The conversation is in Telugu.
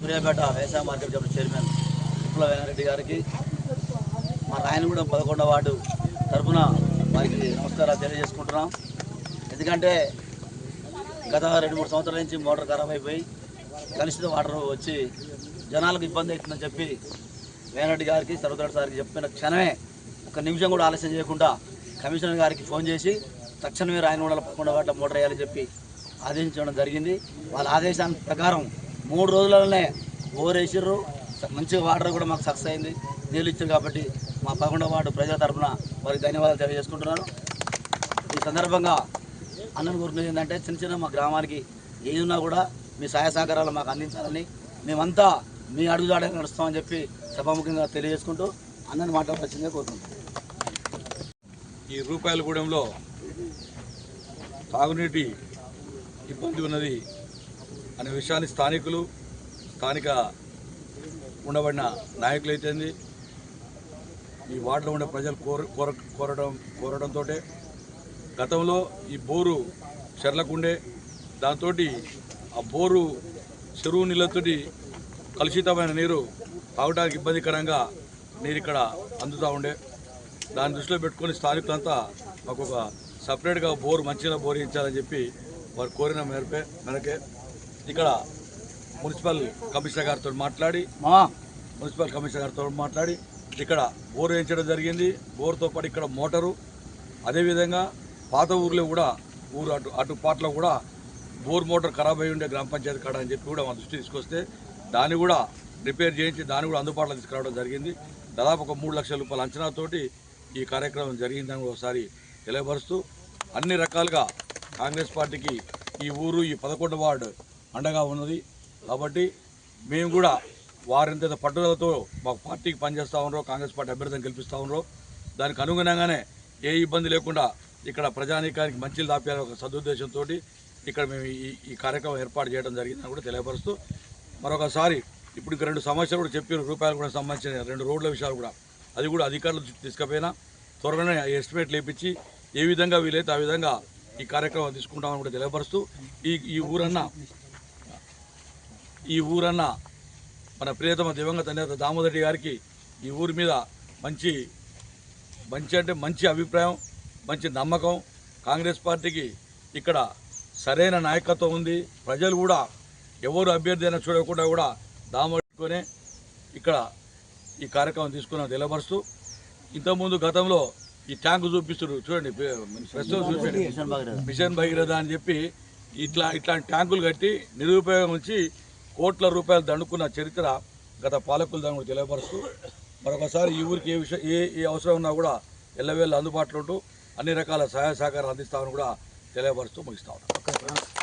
సూర్యాపేట వ్యవసాయ మార్కెట్ కమిటీ చైర్మన్ విప్లవ వేనారెడ్డి గారికి మా రాయనగూడెం పదకొండవ వార్డు తరఫున వారికి నమస్కారాలు తెలియజేసుకుంటున్నాం. ఎందుకంటే గత రెండు మూడు సంవత్సరాల నుంచి మోటార్ ఖరాబ్ అయిపోయి కలుషిత వాటర్ వచ్చి జనాలకు ఇబ్బంది అవుతుందని చెప్పి వేనరెడ్డి గారికి సర్వతరెడ్డి సార్కి చెప్పిన క్షణమే ఒక నిమిషం కూడా ఆలస్యం చేయకుండా కమిషనర్ గారికి ఫోన్ చేసి తక్షణమే రాయనగూడలో పదకొండవ వార్డులో మోటార్ వేయాలని చెప్పి ఆదేశించడం జరిగింది. వాళ్ళ ఆదేశాన్ని ప్రకారం మూడు రోజులలోనే బోర్ వేసిర్రు మంచిగా వాటర్ కూడా మాకు సక్సెస్ అయింది. నీళ్ళు ఇచ్చారు కాబట్టి మా పదకొండవ వార్డు ప్రజల తరఫున వారికి ధన్యవాదాలు తెలియజేసుకుంటున్నాను. ఈ సందర్భంగా అన్నను కోరుకునేది ఏంటంటే చిన్న చిన్న మా గ్రామానికి ఏమున్నా కూడా మీ సహాయ సహకారాలు మాకు అందించాలని మేమంతా మీ అడుగుదాడే నడుస్తామని చెప్పి సభాముఖంగా తెలియజేసుకుంటూ అన్నని మాట్లాడాల్సిందే కోరుకుంటున్నాను. ఈ రూపాయలగూడెంలో తాగునీటి ఇబ్బంది ఉన్నది. అనే విషయాన్ని స్థానికులు స్థానిక ఉండబడిన నాయకులైతేంది ఈ వార్డులో ఉండే ప్రజలు కోర కోర కోరడం కోరడంతో గతంలో ఈ బోరు చెర్లకుండే దాంతో ఆ బోరు చెరువు నీళ్ళతోటి కలుషితమైన నీరు తాగడానికి ఇబ్బందికరంగా నీరు ఇక్కడ అందుతూ ఉండే. దాన్ని దృష్టిలో పెట్టుకొని స్థానికులంతా మాకు ఒక సపరేట్గా బోరు మంచిగా బోర్ ఇచ్చాలని చెప్పి వారు కోరిన మేరకే మేరకే ఇక్కడ మున్సిపల్ కమిషనర్ గారితో మాట్లాడి మా మున్సిపల్ కమిషనర్ గారితో మాట్లాడి ఇక్కడ బోర్ వేయించడం జరిగింది. బోర్తో పాటు ఇక్కడ మోటారు. అదేవిధంగా పాత ఊర్లో కూడా ఊరు అటు అటు పాటలో కూడా బోర్ మోటార్ ఖరాబ్ అయి ఉండే గ్రామ పంచాయతీ కాడ అని చెప్పి కూడా మా దృష్టి తీసుకొస్తే దాన్ని కూడా రిపేర్ చేయించి దాన్ని కూడా అందుబాటులో తీసుకురావడం జరిగింది. దాదాపు ఒక మూడు లక్షల రూపాయల అంచనాతోటి ఈ కార్యక్రమం జరిగిందని ఒకసారి తెలియపరుస్తూ అన్ని రకాలుగా కాంగ్రెస్ పార్టీకి ఈ ఊరు ఈ పదకొండు వార్డు అండగా ఉన్నది. కాబట్టి మేము కూడా వారింత పట్టుదలతో మా పార్టీకి పనిచేస్తూ ఉన్నారో కాంగ్రెస్ పార్టీ అభ్యర్థిని గెలిపిస్తూ ఉన్నారో దానికి అనుగుణంగానే ఏ ఇబ్బంది లేకుండా ఇక్కడ ప్రజానీకానికి మంచిలు దాపేయాలని ఒక సదుద్దేశంతో ఇక్కడ మేము ఈ ఈ కార్యక్రమం ఏర్పాటు చేయడం జరిగిందని కూడా తెలియపరుస్తూ మరొకసారి ఇప్పుడు ఇంకా రెండు సమస్యలు కూడా చెప్పిన రూపాయలు కూడా సంబంధించిన రెండు రోడ్ల విషయాలు కూడా. అది కూడా అధికారులు తీసుకపోయినా తీసుకుపోయినా త్వరగానే ఎస్టిమేట్ లేపించి ఏ విధంగా వీలైతే ఆ విధంగా ఈ కార్యక్రమం తీసుకుంటామని కూడా తెలియపరుస్తూ ఈ ఈ ఊరన్న ఈ ఊరన్న మన ప్రియతమ దివంగత నేత దామోదరెడ్డి గారికి ఈ ఊరి మీద మంచి మంచి అంటే మంచి అభిప్రాయం మంచి నమ్మకం. కాంగ్రెస్ పార్టీకి ఇక్కడ సరైన నాయకత్వం ఉంది. ప్రజలు కూడా ఎవరు అభ్యర్థి అయినా చూడకుండా కూడా దామోదరునే ఇక్కడ ఈ కార్యక్రమం తీసుకున్న తెలియపరుస్తూ ఇంతకుముందు గతంలో ఈ ట్యాంకు చూపిస్తున్నారు. చూడండి ప్రస్తుతం చూపించండి మిషన్ భగీరథ అని చెప్పి ఇట్లా ఇట్లాంటి ట్యాంకులు కట్టి నిరుపయోగం ఉంచి కోట్ల రూపాయలు దండుకున్న చరిత్ర గత పాలకులు దాన్ని కూడా తెలియపరుస్తూ మరొకసారి ఈ ఊరికి ఏ విషయం ఏ ఏ అవసరం ఉన్నా కూడా ఎల్లవేళ్ళు అందుబాటులో ఉంటూ అన్ని రకాల సహాయ సహకారాలు అందిస్తామని కూడా తెలియపరుస్తూ ముగిస్తా ఉన్నాం.